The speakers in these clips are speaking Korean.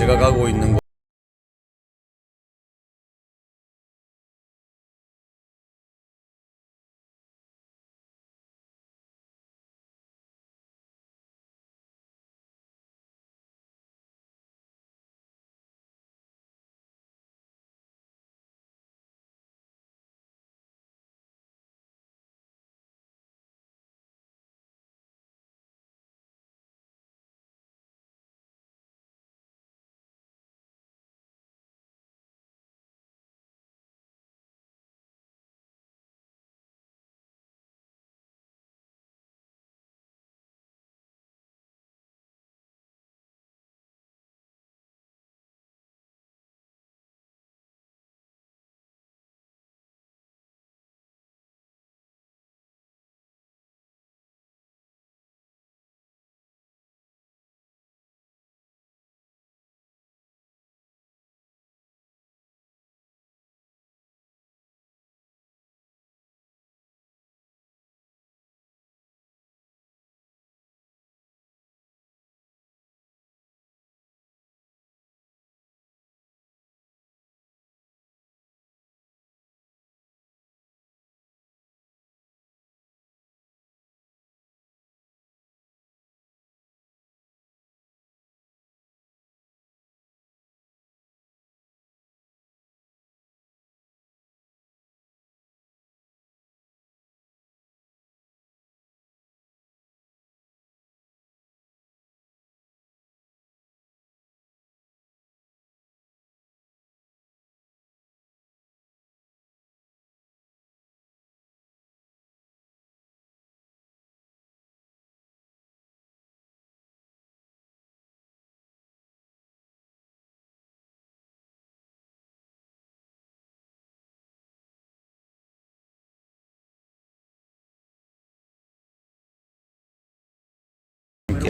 제가 가고 있는 곳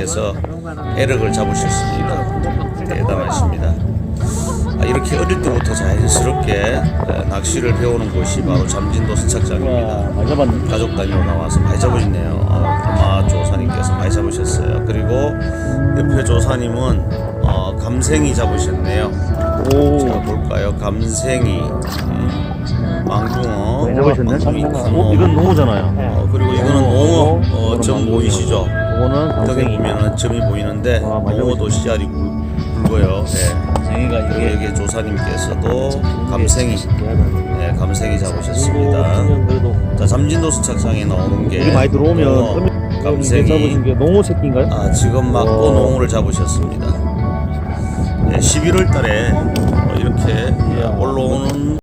께서 에럭을 잡으셨습니다. 대단하십니다. 아, 이렇게 어릴 때부터 자연스럽게 어, 낚시를 배우는 곳이 바로 잠진도 선착장입니다. 가족 단위로 나와서 많이 잡으셨네요. 아, 고마 조사님께서 많이 잡으셨어요. 그리고 옆에 조사님은 어, 감생이 잡으셨네요. 오. 제가 볼까요? 감생이, 음, 망둥어, 잡으셨네. 망둥이, 어. 이건 농어잖아요. 어, 그리고 이거는 농어, 어, 점 보이시죠? 이거는 등에 감생이. 보면은 점이 보이는데 와, 많이 농어도 씨알이 굵- 굵어요. 네. 감생이가 그리고 여기 조사님께서도 감생이, 네, 감생이 잡으셨습니다. 자, 잠진도 수착장에 나오는 게 여기 많이 들어오면 농어, 감생이 농어 새끼인가요? 아, 지금 막또 와. 농어를 잡으셨습니다. 네, 11월 달에 어, 이렇게. 올라오는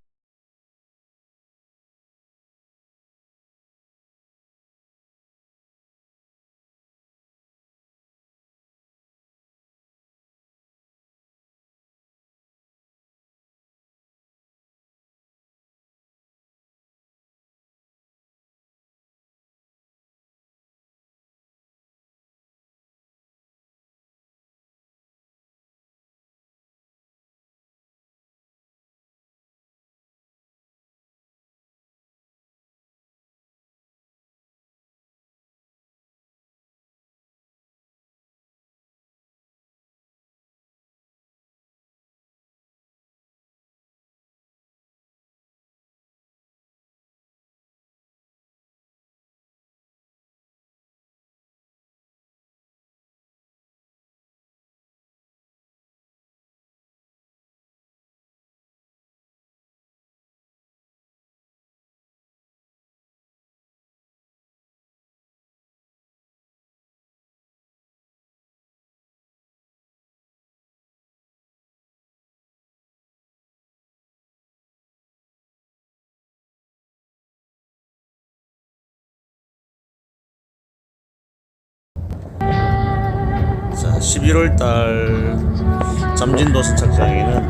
11월 달 잠진도 선착장에는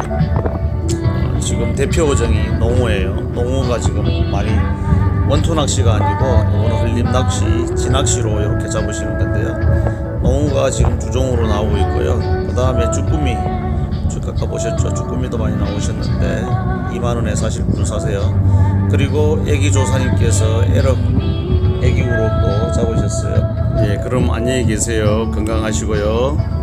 어, 지금 대표 어종이 농어예요. 농어가 지금 많이 원투 낚시가 아니고 이거는 흘림 낚시, 진낚시로 이렇게 잡으시는 건데요. 농어가 지금 주종으로 나오고 있고요. 그 다음에 쭈꾸미, 쭉 아까 보셨죠? 쭈꾸미도 많이 나오셨는데 2만 원에 사실 분 사세요. 그리고 애기 조사님께서 에럭 애기우로 또 잡으셨어요. 예, 그럼 안녕히 계세요. 건강하시고요.